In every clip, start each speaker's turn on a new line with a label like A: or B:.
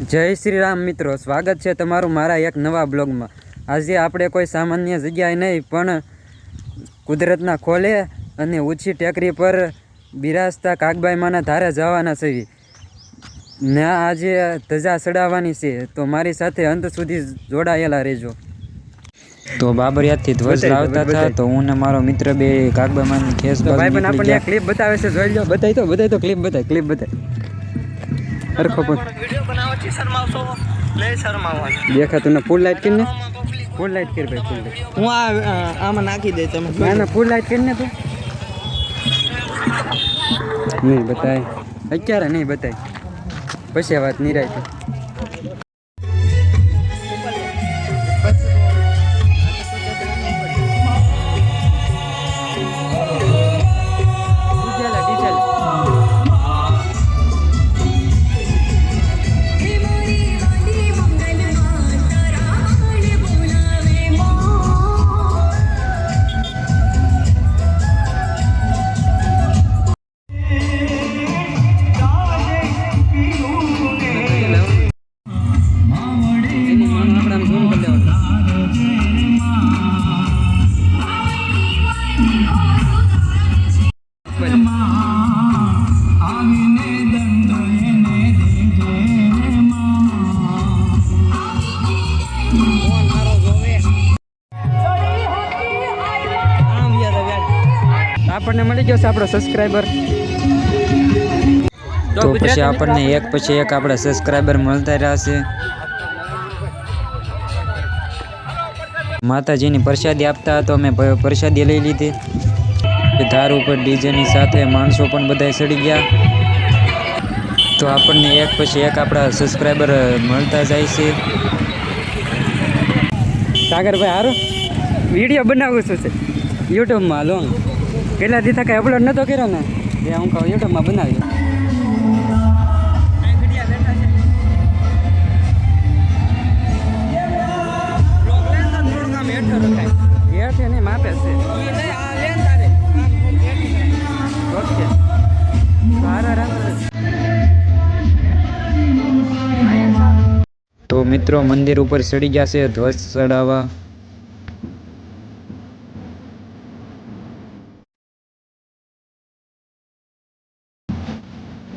A: જય શ્રી રામ મિત્રો સ્વાગત છે તમારું મારા એક નવા બ્લોગમાં. આજે આપણે કોઈ સામાન્ય જગ્યાએ નહીં પણ કુદરતના ખોલે અને ઊંચી ટેકરી પર બિરાજતા કાગબાઈ માના ધારે જવાના છે. ને આજે ધજા ચડાવવાની છે તો મારી સાથે અંત સુધી જોડાયેલા રહેજો. તો બાબરિયાથી ધ્વજ
B: બતાવી
A: લાવતા હતા તો હું ને મારો મિત્ર બે કાગબાઈ માની ખેસ
B: ભાઈ પણ આપણને ક્લિપ બતાવે છે જોઈ લો બતાવી તો બતાવી તો ક્લિપ બતાય ક્લિપ બતાય હરખો પણ
C: વીડિયો શરમાવશો? લે શરમાવવાનું.
B: દેખાતું ને ફૂલ લાઈટ કરીને? ફૂલ લાઈટ કરી ભાઈ ફૂલ લાઈટ
C: હું આ આમાં નાખી દે તમે
B: ના ના ફૂલ લાઈટ કરીને તું. નહીં બતાય. અત્યારે નહીં બતાય. પછી વાત નિરાય આપણને મળી ગયો છે આપણો સબસ્ક્રાઈબર
A: તો પછી આપણને એક પછી એક આપણા સબસ્ક્રાઈબર મળતા રહેશે. માતાજીની પ્રસાદી આપતા તો અમે પ્રસાદી લઈ લીધી. ધાર ઉપર ડીજેની સાથે માણસો પણ બધા ચડી ગયા. તો આપણને એક પછી એક આપણા સબસ્ક્રાઈબર મળતા જાય છે.
B: સાગરભાઈ હારો. વીડિયો બનાવું છું છે. યુટ્યુબમાં લોંગ કેટલા દી કાંઈ અપલોડ નતો કર્યો ને, એ હું કહું યુટ્યુબમાં બનાવ્યો હેઠ માપે છે.
A: તો મિત્રો, મંદિર ઉપર ચડી ગયા છે ધ્વજ ચડાવવા.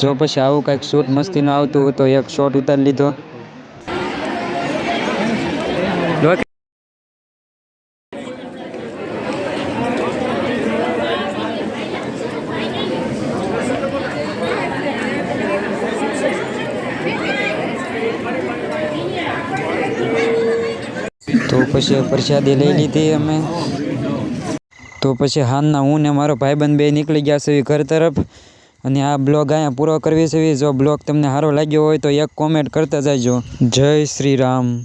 A: જો પછી આવું કંઈક શૂટ મસ્તીનું આવતું હોય તો એક શોટ ઉતારી લીધો.
B: લોકે
A: તો પછી પ્રસાદી લઈ લીધી અમે. તો પછી હાલના હું ને મારો ભાઈબંધ બે નીકળી ગયા છે ઘર તરફ. અને આ બ્લોગ અહીંયા પૂરો કરવી છે. જો બ્લોગ તમને સારો લાગ્યો હોય તો એક કોમેન્ટ કરતા જાયજો જય શ્રી રામ.